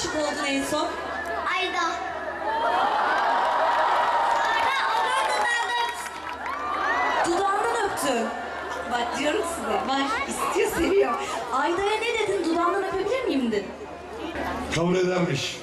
aşık oldun en son? Ayda. Sonra onun dudağından öptüm. Dudağından öptün. Bak diyorum size. Bak istiyor seviyor. Ayda'ya ne dedin? Dudağından öpebilir miyim dedin? Kabul edermiş.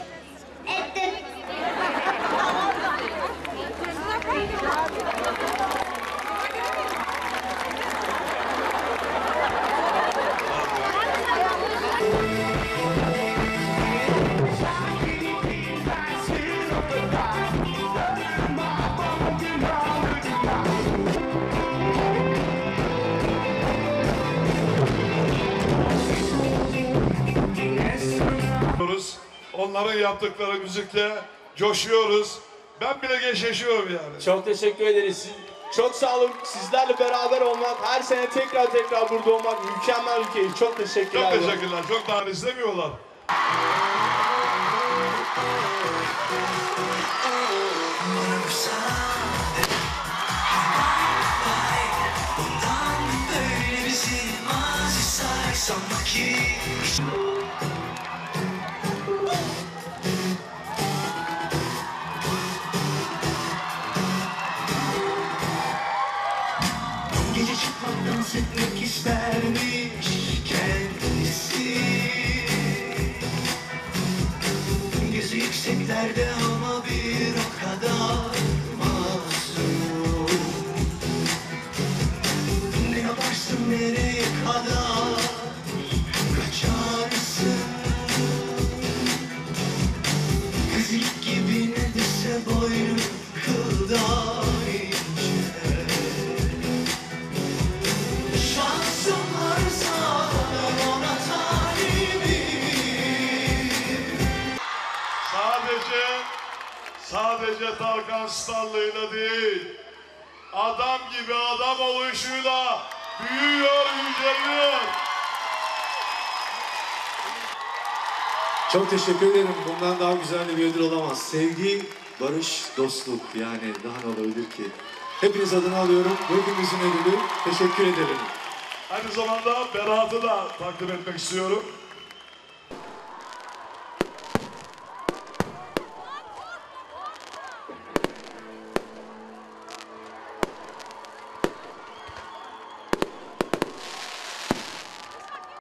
Onların yaptıkları müzikle coşuyoruz. Ben bile gençleşiyorum yani. Çok teşekkür ederiz. Çok sağ olun. Sizlerle beraber olmak, her sene tekrar tekrar burada olmak mükemmel bir keyif. Çok teşekkürler. Çok teşekkürler. Çok daha say sanma ki sadece Tarkan Starlı'yla değil, adam gibi adam oluşuyla büyüyor, yüceliyor. Çok teşekkür ederim. Bundan daha güzel bir ödül olamaz. Sevgi, barış, dostluk. Yani daha ne olabilir ki? Hepiniz adına alıyorum. Bu hepimizin ödülü. Teşekkür ederim. Aynı zamanda Berat'ı da takdim etmek istiyorum.